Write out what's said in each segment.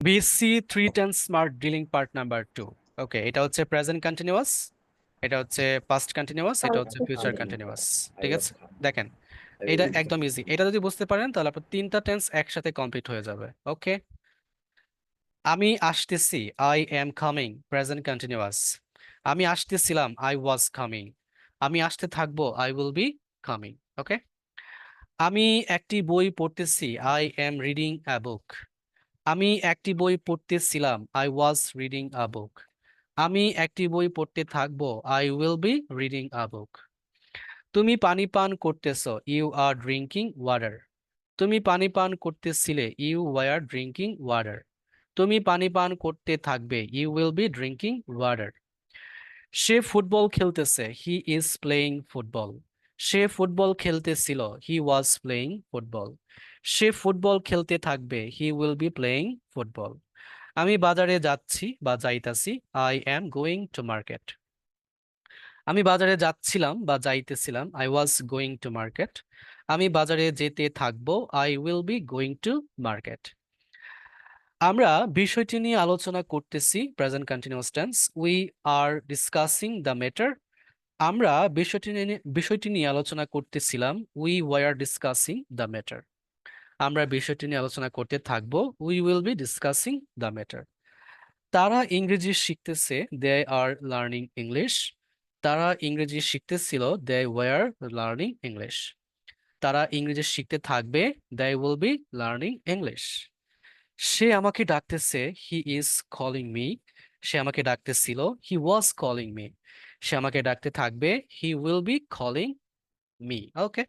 BC three ten smart dealing part number two okay এটা হচ্ছে present continuous এটা হচ্ছে পাস্ট কন্টিনিউয়াস এটা হচ্ছে ফিউচার কন্টিনিউয়াস ঠিক আছে? দেখেন এটা একদম ইজি এটা যদি বুঝতে পারেন তাহলে আপনার তিনটা টেন্স একসাথে কমপ্লিট হয়ে যাবে ওকে আমি আসতেছি I am coming present continuous আমি আসতেছিলাম আই ওয়াজ কামিং আমি আসতে থাকব I will be coming okay আমি একটি বই পড়তেছি I am reading a book আমি একটি বই পড়তেছিলাম I was reading a book আমি একটি বই পড়তে থাকব I will be reading a book তুমি পানি পান করতেছো ইউ আর ড্রিঙ্কিং ওয়াটার তুমি পানি পান করতেছিলে ইউ ওয়ার ড্রিঙ্কিং ওয়াটার তুমি পানি পান করতে থাকবে you will be drinking water say football খেলতেছে হি ইজ প্লেয়িং ফুটবল সে ফুটবল খেলতেছিল হি ওয়াজ প্লেয়িং ফুটবল সে ফুটবল খেলতে থাকবে he will be playing football আমি বাজারে যাচ্ছি বা যাইতাছি I am going to market আমি বাজারে যাচ্ছিলাম বা যাইতেছিলাম I was going to market আমি বাজারে যেতে থাকব I will be going to market আমরা বিষয়টি নিয়ে আলোচনা করতেছি present continuous tense we are discussing the matter আমরা বিষয়টি নিয়ে বিষয়টি নিয়ে আলোচনা করতেছিলাম we were discussing the matter আমরা বিষয়টি নিয়ে আলোচনা করতে থাকব we will be discussing the matter তারা ইংরেজি শিখতেছে দে আর লার্নিং ইংলিশ তারা ইংরেজি শিখতেছিল দে ওয়ার লার্নিং ইংলিশ তারা ইংরেজি শিখতে থাকবে they will be learning English সে আমাকে ডাকতেছে হি ইজ কলিং মি সে আমাকে ডাকতেছিল হি ওয়াজ কলিং মি সে আমাকে ডাকতে থাকবে he will be calling me okay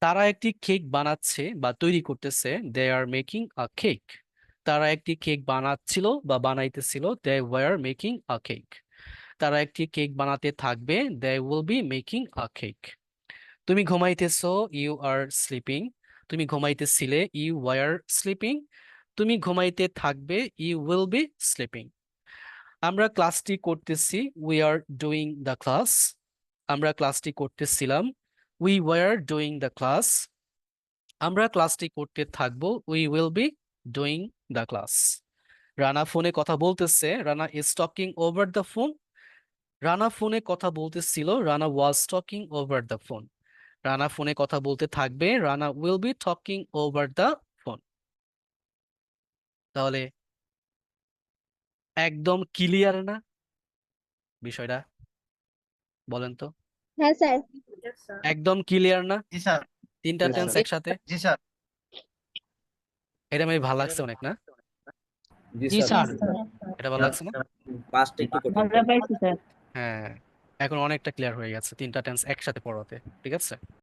তারা একটি কেক বানাচ্ছে বা তৈরি করতেছে দে আর মেকিং আ কেক তারা একটি কেক বানাচ্ছিল বা বানাইতেছিল they were making a cake তারা একটি কেক বানাতে থাকবে they will be making a cake তুমি ঘুমাইতেছো ইউ আর স্লিপিং তুমি ঘুমাইতেছিলে ইউ ওয়ার স্লিপিং তুমি ঘুমাইতে থাকবে ইউ উইল বি স্লিপিং আমরা ক্লাসটি করতেছি we are doing the class আমরা ক্লাসটি করতেছিলাম we were doing the class আমরা ক্লাসটি করতে থাকব we will be doing the class Rana ফোনে কথা বলতেছে, Rana is talking over the phone Rana ফোনে কথা বলতেছিল, Rana was talking over the phone Rana ফোনে কথা বলতে থাকবে, Rana will be talking over the phone তাহলে একদম ক্লিয়ার না? বিষয়টা বলেন তো। হ্যাঁ স্যার। একদম ক্লিয়ার না? জি স্যার। তিনটা টেন্স একসাথে? জি স্যার। এটা আমার ভালো লাগছে অনেক না? জি স্যার। এটা ভালো লাগছে না? পাঁচটা একটু কঠিন আমরা পাইছি স্যার। হ্যাঁ এখন অনেকটা ক্লিয়ার হয়ে গেছে। তিনটা টেন্স একসাথে পড়াতে ঠিক আছে?